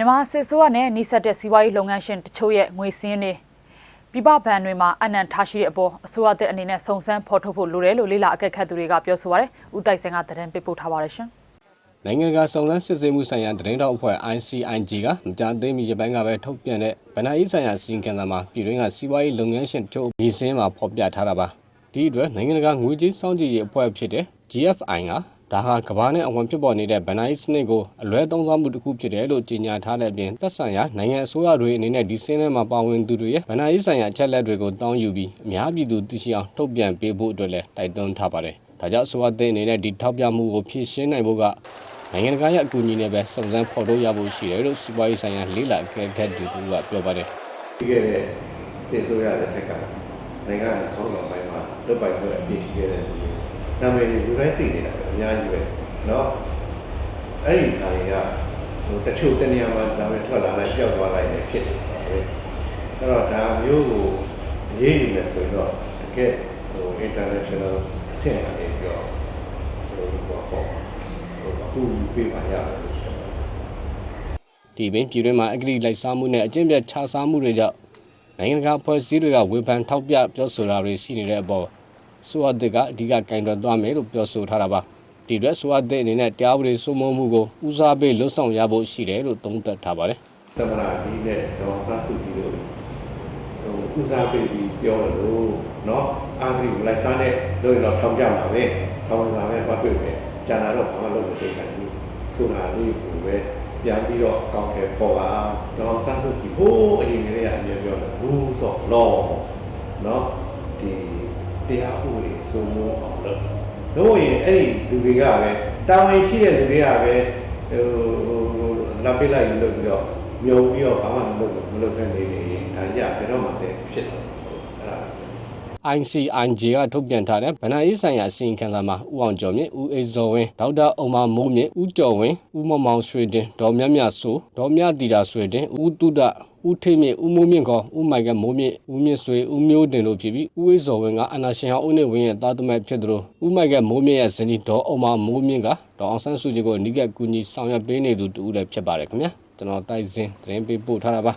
မြန်မာစစ်ဆိုးရနဲ့နှိစက်တဲ့စီးပွားရေးလုပ်ငန်းရှင်တချို့ရဲ့ငွေစင်းတွေပြပဘဏ်တွေမှာအနံ့ထားရှိတဲ့အပေါ်အစိုးရတဲ့အနေနဲ့စုံစမ်းဖော်ထုတ်ဖို့လိုတယ်လို့လေးလာအကဲခတ်သူတွေကပြောဆိုပါရယ်။ဦးတိုက်စင်ကသတင်းပေးပို့ထားပါရရှင်။နိုင်ငံကစုံစမ်းစစ်ဆေးမှုဆိုင်ရာတရင်တော်အဖွဲ့ ICIG ကမကြာသေးမီရပိုင်းကပဲထုတ်ပြန်တဲ့ဗဏ္ဍာရေးဆိုင်ရာစီရင်ခံစာမှာပြည်တွင်းကစီးပွားရေးလုပ်ငန်းရှင်တို့ပြည်စင်းမှာဖော်ပြထားတာပါဒီအတွက်နိုင်ငံတကာငွေကြေးစောင့်ကြည့်ရေးအဖွဲ့ဖြစ်တဲ့ GFI က ဒါဟာကမ္ဘာနဲ့အဝင်ဖြစ်ပေါ်နေတဲ့ဗဏ္ဍာရေးစနစ်ကိုအလွဲသုံးစားမှုတစ်ခုဖြစ်တယ်လို့ကြေညာထားတဲ့အပြင်သက်ဆိုင်ရာနိုင်ငံအစိုးရတွေအနေနဲ့ဒီစင်းထဲမှာပါဝင်သူတွေရဲ့ဗဏ္ဍာရေးဆိုင်ရာအချက်လက်တွေကိုတောင်းယူပြီးအများပြည်သူသိရှိအောင်ထုတ်ပြန်ပေးဖို့အတွက်လည်းတိုက်တွန်းထားပါတယ်ဒါကြောင့်အစိုးရတဲ့အနေနဲ့ဒီထောက်ပြမှုကိုဖြည့်ရှင်းနိုင်ဖို့ကနိုင်ငံတကာရဲ့အကူအညီနဲ့ပဲစုံစမ်းဖော်ထုတ်ရဖို့ရှိတယ်လို့စီးပွားရေးဆိုင်ရာလေးလာအကဲခတ်သူကပြောပါတယ်ပြီးခဲ့တဲ့သေဆိုရတဲ့ဘက်ကနိုင်ငံခေါင်းဆောင်ပိုင်းမှာလွတ်ပိုင်ခွင့်အပြည့်ရှိခဲ့တဲ့လူတွေ နာမည်တွေလူတိုင်းသိနေတာပဲအများကြီးပဲเนาะအဲ့ဒီခါတွေကဟိုတချို့တနေရာမှာဒါပဲထွက်လာလိုက်ပြောက်သွားလိုက်နေဖြစ်နေတာပဲအဲ့တော့ဒါမျိုးကိုအရေးယူမယ်ဆိုရင်တော့တကယ်ဟို international အဆင့်အနေပြောဟိုဘောပေါ့ဟိုအခုပြပါရတယ်လို့ပြောတာ ဒီပင်ပြည်တွင်းမှာအဂတိလိုက်စားမှုနဲ့အကျင့်ပြတ်ခြစားမှုတွေကြောင့်နိုင်ငံတကာအဖွဲ့အစည်းတွေကဝေဖန်ထောက်ပြပြောဆိုတာတွေရှိနေတဲ့အပေါ် ဆိုအပ်ကအဓိကကင်တွယ်သွားမယ်လို့ပြောဆိုထားတာပါဒီအတွက်ဆိုအပ်တဲ့အနေနဲ့တရားဥပဒေစိုးမိုးမှုကိုဦးစားပေးလွတ်ဆောင်ရဖို့ရှိတယ်လို့သုံးသပ်ထားပါတယ် သမဏဒီနဲ့ဒေါ်ဆန်းစုကြည်တို့ဟိုဦးစားပေးပြီးပြောလို့เนาะအာဂရိကိုလိုက်စားတဲ့လို့ရင်တော့ထောင်ကြမှာပဲထောင်လာပဲပတ်ပြည့်ပဲကျန်တာတော့ဘာမှလုပ်မသိနိုင်ဘူးဆိုတာလေးကိုပဲပြန်ပြီးတော့အကောင့်ထဲပေါ်ပါဒေါ်ဆန်းစုကြည်ဟိုးအရင်ကလေးကအမြဲပြောတယ်ဘူးဆိုလောเนาะဒီတရားဥပဒေစိုးမိုးအောင် လုပ်လို့ရင်အဲ့ဒီလူတွေကပဲတာဝန်ရှိတဲ့လူတွေကပဲဟိုလာပိလိုက်လို့ပြီးတော့မြုံပြီးတော့ဘာမှမလုပ်မလုပ်တဲ့နေနေဒါကြဘယ်တော့မှလည်းဖြစ်လာအဲ့ဒါ ICIG ကထုတ်ပြန်ထားတဲ့ဗဏ္ဍာရေးဆိုင်ရာအစီရင်ခံစာမှာဦးအောင်ကျော်မြင့်ဦးအေးဇော်ဝင်းဒေါက်တာအုံမမိုးမြင့်ဦးကျော်ဝင်းဦးမောင်မောင်ရွှေတင်ဒေါ်မြတ်မြတ်စိုးဒေါ်မြတီတာရွှေတင်ဦးတုဒ ဦးထိတ်မြင့်ဦးမိုးမြင့်ခေါ်ဦးမိုင်ကမိုးမြင့်ဦးမြင့်ဆွေဦးမျိုးတင်တို့ဖြစ်ပြီးဦးအေးဇော်ဝင်းကအနာရှင်ဟောင်းဦးနေဝင်းရဲ့သားသမက်ဖြစ်သူတို့ဦးမိုင်ကမိုးမြင့်ရဲ့ဇနီးဒေါ်အုံမမိုးမြင့်ကဒေါ်အောင်ဆန်းစုကြည်ကိုအနိကကူညီဆောင်ရွက်ပေးနေသူတူလည်းဖြစ်ပါတယ်ခင်ဗျာကျွန်တော်တိုက်စင်းသတင်းပေးပို့ထားတာပါ